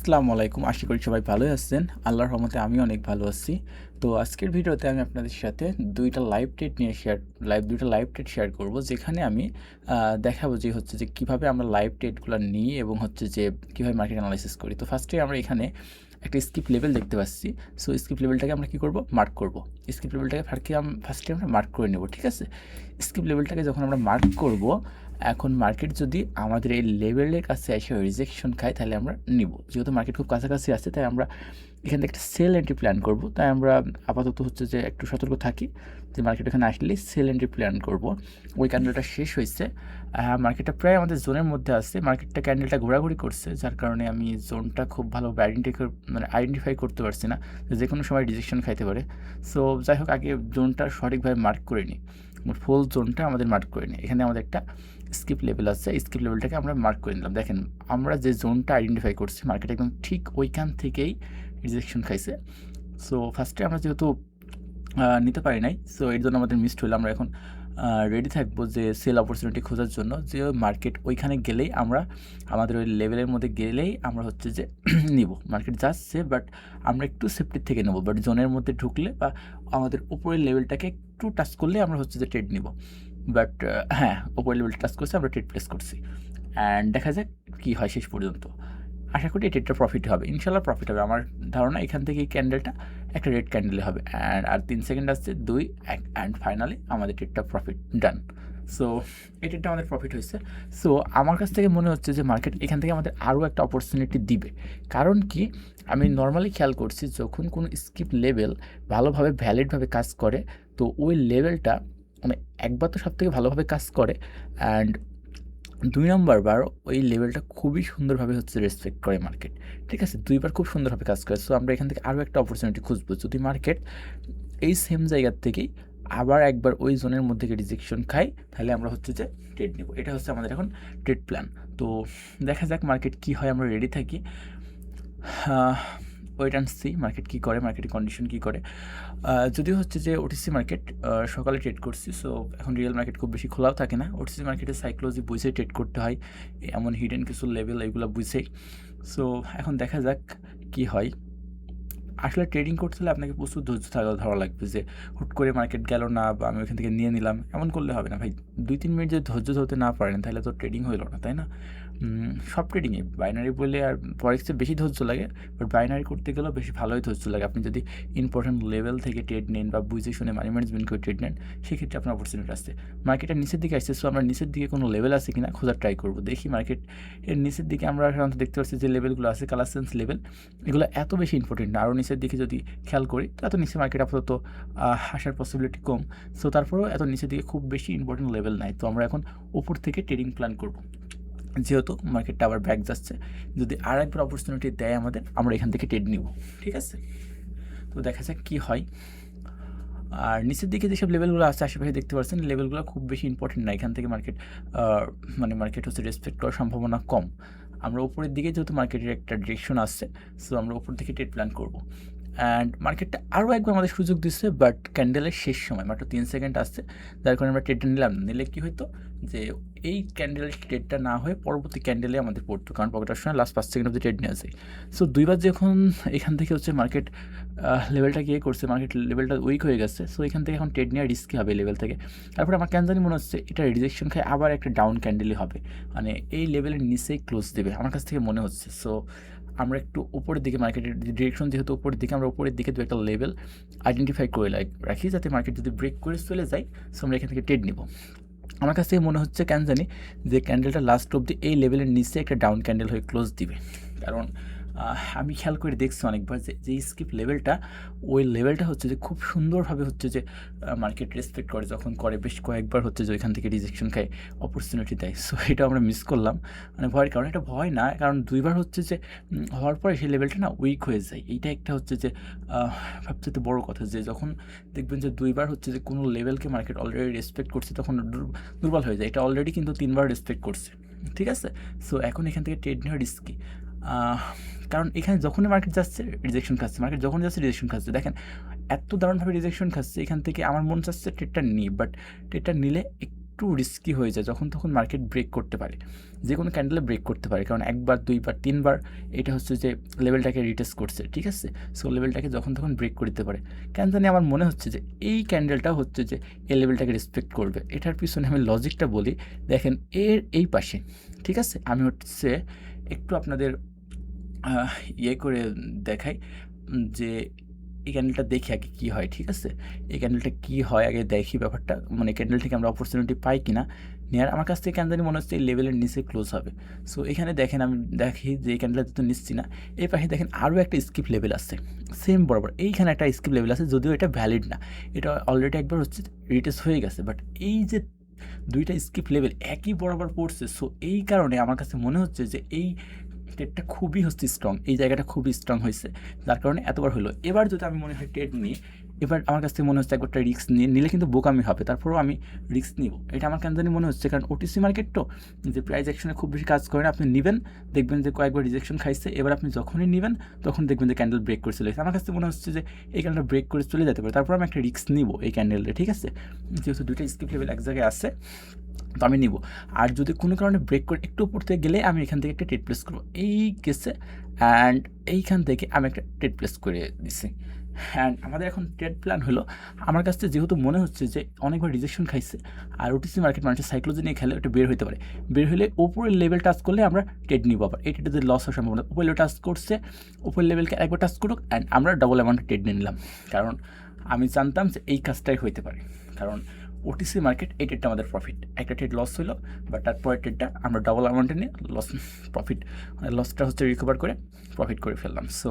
আসসালামু আলাইকুম। আশা করি সবাই ভালোই আছেন। আল্লাহর রহমতে আমি অনেক ভালো আছি। তো আজকের ভিডিওতে আমি আপনাদের সাথে দুইটা লাইভ ট্রেড নিয়ে শেয়ার লাইভ দুইটা লাইভ ট্রেড শেয়ার করব, যেখানে আমি দেখাবো যে হচ্ছে যে কীভাবে আমরা লাইভ ট্রেডগুলো নিই এবং হচ্ছে যে কীভাবে মার্কেট অ্যানালাইসিস করি। তো ফার্স্টে আমরা এখানে একটা স্কিপ লেভেল দেখতে পাচ্ছি। সো স্কিপ লেভেলটাকে আমরা কী করব? মার্ক করব। স্কিপ লেভেলটাকে ফার্কে ফার্স্টে আমরা মার্ক করে নেব, ঠিক আছে? স্কিপ লেভেলটাকে যখন আমরা মার্ক করব এখন মার্কেট যদি আমাদের এই লেভেলের কাছে এসে রিজেকশন খায়, তাহলে আমরা নিব। যেহেতু মার্কেট খুব কাছাকাছি আছে, তাই আমরা এখান থেকে একটা সেল এন্ট্রি প্ল্যান করব। তাই আমরা আপাতত হচ্ছে যে একটু সতর্ক থাকি যে মার্কেট এখানে আসলেই সেল এন্ট্রি প্ল্যান করব। ওই ক্যান্ডেলটা শেষ হয়েছে। মার্কেটটা প্রায় আমাদের জোনের মধ্যে আছে। মার্কেটটা ক্যান্ডেলটা ঘোরাঘুরি করছে, যার কারণে আমি জোনটা খুব ভালোভাবে আইডেন্টিফাই মানে আইডেন্টিফাই করতে পারছি না যে কোনো সময় রিজেকশন খাইতে পারে। সো যাই হোক, আগে জোনটা সঠিকভাবে মার্ক করে নিই ফুল জোনটা আমাদের মার্ক করে নিই এখানে আমাদের একটা স্কিপ লেভেল আছে স্কিপ লেভেলটাকে আমরা মার্ক করে নিলাম। দেখেন, আমরা যে জোনটা আইডেন্টিফাই করছি মার্কেট একদম ঠিক ওইখান থেকেই রিজেকশন খাইছে। সো ফার্স্টে আমরা যেহেতু নিতে পারি নাই সো এর জন্য আমাদের মিসড হলো আমরা এখন রেডি থাকব যে সেল অপরচুনিটি খোঁজার জন্য। যে মার্কেট ওইখানে গেলেই আমরা, আমাদের ওই লেভেলের মধ্যে গেলেই আমরা হচ্ছে যে নিব। মার্কেট যাচ্ছে বাট আমরা একটু সেফটির থেকে নেব। বাট জোনের মধ্যে ঢুকলে বা আমাদের উপরের লেভেলটাকে একটু টাচ করলে আমরা হচ্ছে যে ট্রেড নিব। বাট হ্যাঁ উপরের লেভেল টাচ করছে, আমরা ট্রেড প্লেস করছি। অ্যান্ড দেখা যাক কী হয় শেষ পর্যন্ত। আশা করি ট্রেডটা প্রফিট হবে। ইনশাল্লাহ প্রফিট হবে। আমার ধারণা এখান থেকে ক্যান্ডেলটা একটা রেড ক্যান্ডেলে হবে। অ্যান্ড আর তিন সেকেন্ড আসছে, দুই, এক অ্যান্ড ফাইনালি আমাদের ট্রেডটা প্রফিট ডান সো এই ট্রেডটা আমাদের প্রফিট হয়েছে। সো আমার কাছ থেকে মনে হচ্ছে যে মার্কেট এখান থেকে আমাদের আরও একটা অপরচুনিটি দিবে। কারণ কি? আমি নর্মালি খেয়াল করছি যখন কোনো স্কিপ লেভেল ভালোভাবে ভ্যালিডভাবে কাজ করে, তো ওই লেভেলটা মানে একবার তো সব থেকে ভালোভাবে কাজ করে অ্যান্ড দুই নম্বর বার ওই লেভেলটা খুবই সুন্দরভাবে হচ্ছে রেসপেক্ট করে মার্কেট ঠিক আছে? দুইবার খুব সুন্দরভাবে কাজ করে। সো আমরা এখান থেকে আরও একটা অপরচুনিটি খুঁজবো। যদি মার্কেট এই সেম জায়গার থেকেই আবার একবার ওই জোনের মধ্যে রিজেকশন খাই, তাহলে আমরা হচ্ছে যে ট্রেড নেব। এটা হচ্ছে আমাদের এখন ট্রেড প্ল্যান তো দেখা যাক মার্কেট কী হয়, আমরা রেডি থাকি। ওয়েট অ্যান্ড সি মার্কেট কী করে মার্কেটের কন্ডিশন কী করে। যদিও হচ্ছে যে ওটিসি মার্কেট সকালে ট্রেড করছি সো এখন রিয়েল মার্কেট খুব বেশি খোলাও থাকে না। ওটিসি মার্কেটে সাইক্লোজি বুঝে ট্রেড করতে হয়, এমন হিডেন কিছু লেভেল এগুলো বুঝে সো এখন দেখা যাক কি হয়। আসলে ট্রেডিং করতে হলে আপনাকে প্রচুর ধৈর্য থাকা ধরা লাগবে যে, হুট করে মার্কেট গেল না বা আমি ওখান থেকে নিয়ে নিলাম, এমন করলে হবে না ভাই। দুই, তিন মিনিট যদি ধৈর্য ধরতে না পারেন, তাহলে তো ট্রেডিং হইল না, তাই না? সব ট্রেডিংয়ে বাইনারি বলে আর ফরেক্সে বেশি ধৈর্য লাগে বাট বাইনারি করতে গেলেও বেশি ভালোই ধৈর্য লাগে। আপনি যদি ইম্পর্টেন্ট লেভেল থেকে ট্রেড নেন বা বুঝে শুনে মানি ম্যানেজমেন্ট করে ট্রেড নেন, সেক্ষেত্রে আপনার অপরচুনিটি আসছে। মার্কেটের নিচের দিকে আসছে সো আমরা নিচের দিকে কোনো লেভেল আছে কিনা খোঁজার ট্রাই করব। দেখি মার্কেট এর নিচের দিকে আমরা সাধারণত দেখতে পাচ্ছি যে লেভেলগুলো আছে কালার সেন্স লেভেল এগুলো এত বেশি ইম্পর্টেন্ট না। আরও নিচের দিকে যদি খেয়াল করি, তো এত নিচে মার্কেট আপাতত আসার পসিবিলিটি কম। সো তারপরেও এত নিচের দিকে খুব বেশি ইম্পর্টেন্ট লেভেল নাই। তো আমরা এখন উপর থেকে ট্রেডিং প্ল্যান করব। যেহেতু মার্কেটটা আবার ব্যাক যাচ্ছে, যদি আর একবার অপরচুনিটি দেয় আমাদের, আমরা এখান থেকে ট্রেড নিব, ঠিক আছে? তো দেখা যাক কী হয়। আর নিচের দিকে যেসব লেভেলগুলো আছে, আশেপাশে দেখতে পাচ্ছেন লেভেলগুলো খুব বেশি ইম্পর্টেন্ট না। এখান থেকে মার্কেট মানে মার্কেট হচ্ছে রেসপেক্ট করার সম্ভাবনা কম। আমরা উপরের দিকে যেহেতু মার্কেটের একটা ডিরেকশন আসছে সো আমরা উপর দিকে ট্রেড প্ল্যান করব। অ্যান্ড মার্কেটটা আরও একবার আমাদের সুযোগ দিচ্ছে বাট ক্যান্ডেলের শেষ সময়, মাত্র তিন সেকেন্ড আসছে। যার কারণে আমরা ট্রেডটা নিলাম। নিলে কী হতো যে এই ক্যান্ডেলের ট্রেডটা না হয়ে পরবর্তী ক্যান্ডেলে আমাদের পড়তো। কারণ পকেটার সময় লাস্ট পাঁচ সেকেন্ড অব্দি ট্রেড নিয়ে আসে সো দুইবার যখন এখান থেকে হচ্ছে মার্কেট লেভেলটা গিয়ে করছে মার্কেট লেভেলটা উইক হয়ে গেছে সো এখান থেকে এখন ট্রেড নেওয়া রিস্কি হবে লেভেল থেকে। তারপরে আমার কেন জানি মনে হচ্ছে, এটা রিজেকশন খায় আবার একটা ডাউন ক্যান্ডেলই হবে। মানে এই লেভেলের নিচেই ক্লোজ দেবে, আমার কাছ থেকে মনে হচ্ছে। সো আমরা একটু উপরের দিকে মার্কেটের ডিরেকশন যেহেতু উপরের দিকে, আমরা উপরের দিকে দু একটা লেভেল আইডেন্টিফাই করে রাখি যাতে মার্কেট যদি ব্রেক করে চলে যায় সো আমরা এখান থেকে ট্রেড নিব। আমার কাছ থেকে মনে হচ্ছে কেন জানি যে ক্যান্ডেলটা লাস্ট অব্দি এই লেভেলের নিচে একটা ডাউন ক্যান্ডেল হয়ে ক্লোজ দিবে। কারণ আমি খেয়াল করে দেখছি অনেকবার যে যে স্কিপ লেভেলটা ওই লেভেলটা হচ্ছে যে খুব সুন্দরভাবে হচ্ছে যে মার্কেট রেসপেক্ট করে, যখন করে, বেশ কয়েকবার হচ্ছে যে ওইখান থেকে রিজেকশন খায় অপরচুনিটি দেয়। সো এটা আমরা মিস করলাম। মানে ভয়ের কারণ এটা ভয় না, কারণ দুইবার হচ্ছে যে হওয়ার পরে সেই লেভেলটা না উইক হয়ে যায়। এইটা একটা হচ্ছে যে সবচেয়ে বড় কথা যে, যখন দেখবেন যে দুইবার হচ্ছে যে কোনো লেভেলকে মার্কেট অলরেডি রেসপেক্ট করছে, তখন দুর- দুর্বল হয়ে যায়। এটা অলরেডি কিন্তু তিনবার রেসপেক্ট করছে। ঠিক আছে? সো এখন এখান থেকে ট্রেড নেওয়া রিস্কি কারণ এখানে যখনই মার্কেট যাচ্ছে রিজেকশন খাচ্ছে মার্কেট যখন যাচ্ছে রিজেকশন খাচ্ছে। দেখেন, এত দারুণভাবে রিজেকশন খাচ্ছে, এখান থেকে আমার মন চাচ্ছে ট্রেডটা নিই বাট ট্রেডটা নিলে একটু রিস্কি হয়ে যায় যখন তখন মার্কেট ব্রেক করতে পারে। যে কোনো ক্যান্ডেলে ব্রেক করতে পারে, কারণ একবার, দুইবার, তিনবার এটা হচ্ছে যে লেভেলটাকে রিটেস্ট করছে, ঠিক আছে? সো লেভেলটাকে যখন তখন ব্রেক করতে পারে। কেন জানি আমার মনে হচ্ছে যে এই ক্যান্ডেলটা হচ্ছে যে এই লেভেলটাকে রেসপেক্ট করবে। এটার পিছনে আমি লজিকটা বলি, দেখেন, এর এই পাশে, ঠিক আছে? আমি হচ্ছে একটু আপনাদের ইয়ে করে দেখাই যে এই ক্যান্ডেলটা দেখি আগে কী হয়, ঠিক আছে? এই ক্যান্ডেলটা কী হয় আগে দেখি ব্যাপারটা। মানে ক্যান্ডেল থেকে আমরা অপরচুনিটি পাই কি না নেওয়ার আমার কাছ থেকে ক্যান্ডেল মনে হচ্ছে এই লেভেলের নিচে ক্লোজ হবে। সো এখানে দেখেন আমি দেখি যে এই ক্যান্ডেলটা তো নিচ্ছি না, এই পাশে দেখেন আরও একটা স্কিপ লেভেল আছে। সেম বরাবর, এইখানে একটা স্কিপ লেভেল আছে, যদিও এটা ভ্যালিড না। এটা অলরেডি একবার হচ্ছে রিটেস হয়ে গেছে বাট এই যে দুইটা স্কিপ লেভেল একই বরাবর পড়ছে সো এই কারণে আমার কাছে মনে হচ্ছে যে এই ট্রেডটা খুবই হচ্ছে স্ট্রং এই জায়গাটা খুবই স্ট্রং হয়েছে। যার কারণে এতবার হলো। এবার যদি আমি মনে হয় ট্রেড নিই এবার আমার কাছ থেকে মনে হচ্ছে একবারটা রিস্ক নিলে কিন্তু বোকামি হবে। তারপরেও আমি রিস্ক নিব। এটা আমার কেন জানি মনে হচ্ছে, কারণ ওটিসি মার্কেট তো যে প্রাইস অ্যাকশনে খুব বেশি কাজ করে না, আপনি নেবেন, দেখবেন যে কয়েকবার রিজেকশন খাইছে, এবার আপনি যখনই নেবেন, তখন দেখবেন যে ক্যান্ডেল ব্রেক করে চলে আমার কাছ থেকে মনে হচ্ছে যে এই ক্যান্ডেল ব্রেক করে চলে যেতে পারে। তারপর আমি একটা রিস্ক নিব এই ক্যান্ডেলটা ঠিক আছে? যেহেতু দুইটা স্কিপ লেভেল এক জায়গায় আছে, তো আমি নিব। আর যদি কোনো কারণে ব্রেক করে একটু পড়তে গেলে আমি এখান থেকে একটা টেট প্লেস করব। এই কেসে অ্যান্ড এইখান থেকে আমি একটা টেট প্লেস করে দিছি। অ্যান্ড আমাদের এখন ট্রেড প্ল্যান হলো, আমার কাছে যেহেতু মনে হচ্ছে যে অনেকবার রিজেকশন খাইছে, আর ওটিসি মার্কেট মানুষের সাইক্লোজি নিয়ে খেলে ওটা বের হতে পারে। বের হলে ওপরের লেভেল টাচ করলে আমরা ট্রেড নিব আবার। এই ট্রেডে লস হওয়ার সম্ভাবনা উপর লেভেল টাচ করছে, উপরের লেভেলকে একবার টাচ করুক অ্যান্ড আমরা ডবল অ্যামাউন্টে ট্রেড নিয়ে নিলাম। কারণ আমি জানতাম যে এই কাজটাই হইতে পারে। কারণ ওটিসি মার্কেট এই ট্রেডটা আমাদের প্রফিট একটা ট্রেড লস হলো বাট তারপরের ট্রেডটা আমরা ডবল অ্যামাউন্টে নিয়ে লস প্রফিট মানে লসটা হচ্ছে রিকভার করে প্রফিট করে ফেললাম. সো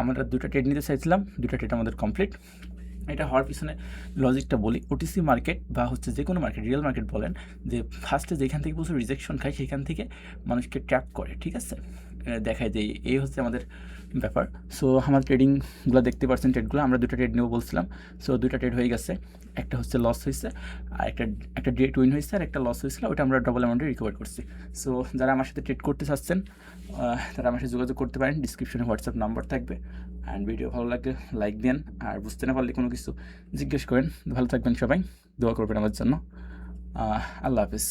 আমরা দুটো ট্রেড নিতে চাইছিলাম দুটো ট্রেড আমাদের কমপ্লিট এটা হওয়ার পিছনে লজিকটা বলি ওটিসি মার্কেট বা হচ্ছে যে কোনো মার্কেট রিয়েল মার্কেট বলেন, যে ফার্স্টে যেখান থেকে প্রচুর রিজেকশন খায়, সেখান থেকে মানুষকে ট্র্যাপ করে, ঠিক আছে? দেখায় যে এই হচ্ছে আমাদের ব্যাপার। সো আমার ট্রেডিংগুলো দেখতে পাচ্ছেন ট্রেডগুলো আমরা দুটো ট্রেড নেব বলছিলাম। সো দুটো ট্রেড হয়ে গেছে। একটা হচ্ছে লস হয়েছে, আর একটা একটা ডেট উইন হয়েছে, আর একটা লস হয়েছিল ওটা আমরা ডবল অ্যামাউন্টে রিকভার করছি। সো যারা আমার সাথে ট্রেড করতে চাচ্ছেন তারা আমার সাথে যোগাযোগ করতে পারেন ডিসক্রিপশনে হোয়াটসঅ্যাপ নাম্বার থাকবে। অ্যান্ড ভিডিও ভালো লাগলে লাইক দেন আর বুঝতে না পারলে কোনো কিছু জিজ্ঞেস করেন। ভালো থাকবেন সবাই, দোয়া করবেন আমার জন্য। আল্লাহ হাফিজ।